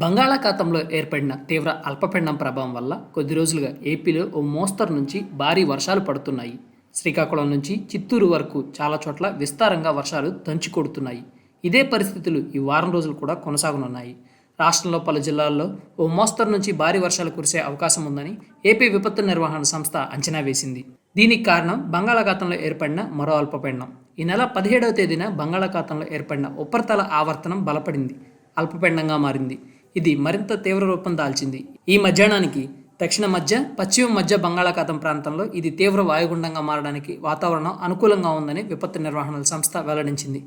బంగాళాఖాతంలో ఏర్పడిన తీవ్ర అల్పపీడనం ప్రభావం వల్ల కొద్ది రోజులుగా ఏపీలో ఓ మోస్తరు నుంచి భారీ వర్షాలు పడుతున్నాయి. శ్రీకాకుళం నుంచి చిత్తూరు వరకు చాలా చోట్ల విస్తారంగా వర్షాలు దంచి కొడుతున్నాయి ఇదే పరిస్థితులు ఈ వారం రోజులు కూడా కొనసాగనున్నాయి. రాష్ట్రంలో పలు జిల్లాల్లో ఓ మోస్తరు నుంచి భారీ వర్షాలు కురిసే అవకాశం ఉందని ఏపీ విపత్తు నిర్వహణ సంస్థ అంచనా వేసింది. దీనికి కారణం బంగాళాఖాతంలో ఏర్పడిన మరో అల్పపీడనం. ఈ నెల పదిహేడవ తేదీన బంగాళాఖాతంలో ఏర్పడిన ఉపరితల ఆవర్తనం బలపడింది. అల్పపీడనంగా మారింది. ఇది మరింత తీవ్ర రూపం దాల్చింది. ఈ మధ్యాహ్నానికి దక్షిణ మధ్య పశ్చిమ మధ్య బంగాళాఖాతం ప్రాంతంలో ఇది తీవ్ర వాయుగుండంగా మారడానికి వాతావరణం అనుకూలంగా ఉందని విపత్తు నిర్వహణ సంస్థ వెల్లడించింది.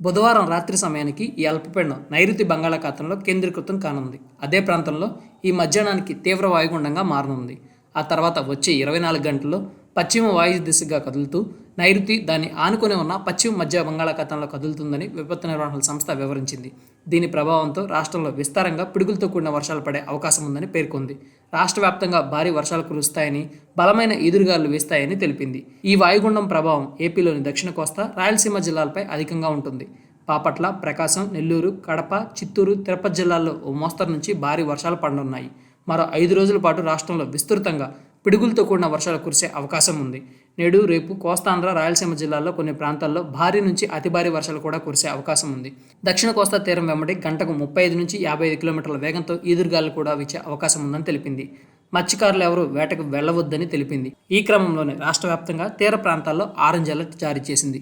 బుధవారం రాత్రి సమయానికి ఈ అల్పపీడనం నైరుతి బంగాళాఖాతంలో కేంద్రీకృతం కానుంది. అదే ప్రాంతంలో ఈ మధ్యాహ్నానికి తీవ్ర వాయుగుండంగా మారనుంది. ఆ తర్వాత వచ్చే ఇరవై నాలుగు గంటల్లో పశ్చిమ వాయు దిశగా కదులుతూ నైరుతి దాన్ని ఆనుకొని ఉన్న పశ్చిమ మధ్య బంగాళాఖాతంలో కదులుతుందని విపత్తు నిర్వహణ సంస్థ వివరించింది. దీని ప్రభావంతో రాష్ట్రంలో విస్తారంగా పిడుగులతో కూడిన వర్షాలు పడే అవకాశం ఉందని పేర్కొంది. రాష్ట్ర వ్యాప్తంగా భారీ వర్షాలు కురుస్తాయని బలమైన ఈదురుగాలు వీస్తాయని తెలిపింది. ఈ వాయుగుండం ప్రభావం ఏపీలోని దక్షిణ కోస్తా రాయలసీమ జిల్లాలపై అధికంగా ఉంటుంది. పాపట్ల ప్రకాశం నెల్లూరు కడప చిత్తూరు తిరుపతి జిల్లాల్లో ఓ మోస్తరు నుంచి భారీ వర్షాలు పడనున్నాయి. మరో ఐదు రోజుల పాటు రాష్ట్రంలో విస్తృతంగా పిడుగులతో కూడిన వర్షాలు కురిసే అవకాశం ఉంది. నేడు రేపు కోస్తాంధ్ర రాయలసీమ జిల్లాల్లో కొన్ని ప్రాంతాల్లో భారీ నుంచి అతి భారీ వర్షాలు కూడా కురిసే అవకాశం ఉంది. దక్షిణ కోస్తా తీరం వెంబడి గంటకు ముప్పై ఐదు నుంచి యాభై ఐదు కిలోమీటర్ల వేగంతో ఈదురుగాలు కూడా వీచే అవకాశం ఉందని తెలిపింది. మత్స్యకారులు ఎవరూ వేటకు వెళ్ళవద్దని తెలిపింది. ఈ క్రమంలోనే రాష్ట్ర వ్యాప్తంగా తీర ప్రాంతాల్లో ఆరెంజ్ అలర్ట్ జారీ చేసింది.